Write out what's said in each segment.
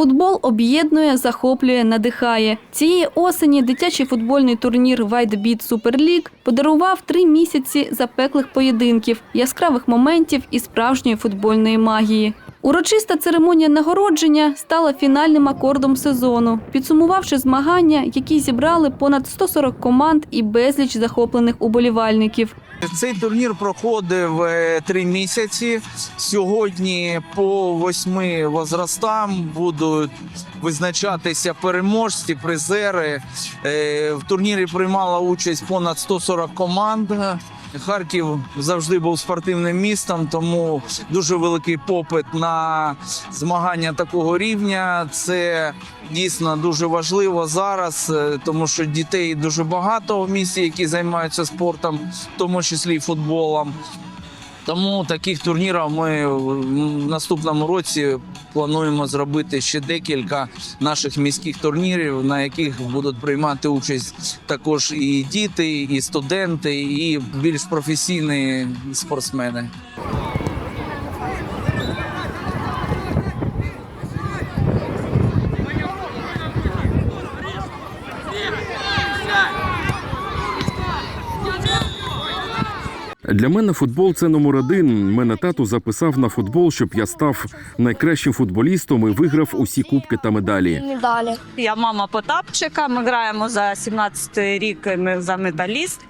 Футбол об'єднує, захоплює, надихає. Цієї осені дитячий футбольний турнір Super League подарував три місяці запеклих поєдинків, яскравих моментів і справжньої футбольної магії. Урочиста церемонія нагородження стала фінальним акордом сезону, підсумувавши змагання, які зібрали понад 140 команд і безліч захоплених уболівальників. Цей турнір проходив е, три місяці. Сьогодні по восьми возрастам будуть визначатися переможці, призери. Е, В турнірі приймала участь понад 140 команд. Харків завжди був спортивним містом, тому дуже великий попит на змагання такого рівня. Це дійсно дуже важливо зараз, е, тому що дітей дуже багато в місті, які займаються спортом, в тому числі і футболом. Тому таких турнірів ми в наступному році плануємо зробити ще декілька наших міських турнірів, на яких будуть приймати участь також і діти, і студенти, і більш професійні спортсмени. Для мене футбол це номер один. Мене тату записав на футбол, щоб я став найкращим футболістом і виграв усі кубки та медалі. медалі. Я мама Потапчика. Ми граємо за 17-й рік. Ми за металіст.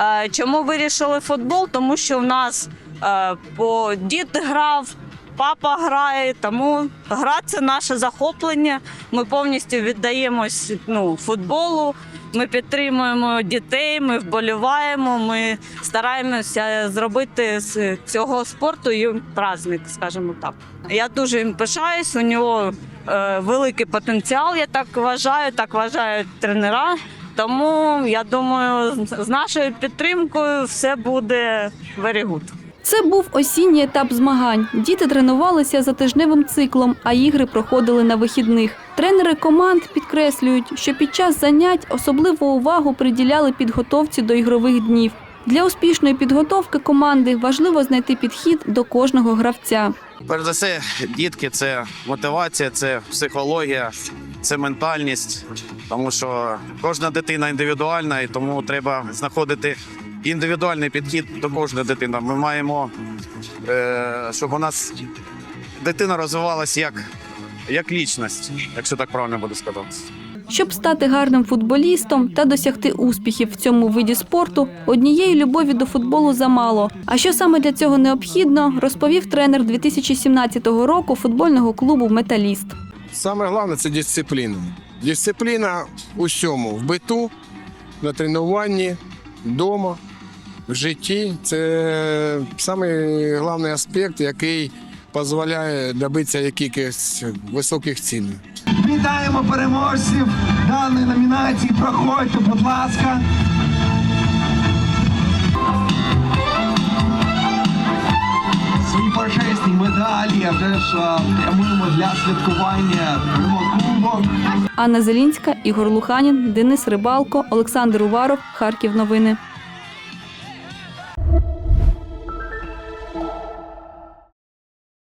Е, Чому вирішили футбол? Тому що в нас е, по дід грав, папа грає. Тому гра це наше захоплення. Ми повністю віддаємось ну, футболу. Ми підтримуємо дітей, ми вболіваємо. Ми стараємося зробити з цього спорту і праздник, скажімо так. Я дуже їм пишаюсь. У нього е, великий потенціал, я так вважаю, так вважають тренера. Тому я думаю, з нашою підтримкою все буде very good. Це був осінній етап змагань. Діти тренувалися за тижневим циклом, а ігри проходили на вихідних. Тренери команд підкреслюють, що під час занять особливу увагу приділяли підготовці до ігрових днів. Для успішної підготовки команди важливо знайти підхід до кожного гравця. Перш за все, дітки це мотивація, це психологія, це ментальність. Тому що кожна дитина індивідуальна, і тому треба знаходити індивідуальний підхід до кожної дитини. Ми маємо, е, щоб у нас дитина розвивалася як, як лічність, якщо так правильно буде сказати. Щоб стати гарним футболістом та досягти успіхів в цьому виді спорту, однієї любові до футболу замало. А що саме для цього необхідно, розповів тренер 2017 року футбольного клубу Металіст. Саме головне це дисципліна. Дисципліна у всьому в биту, на тренуванні, вдома, в житті. Це самий головний аспект, який дозволяє добитися якихось високих цілей. Вітаємо переможців даної номінації. Проходьте, будь ласка. Свої почесні медалі вже прямуємо для святкування. Анна Зелінська, Ігор Луханін, Денис Рибалко, Олександр Уваров, Харків. Новини.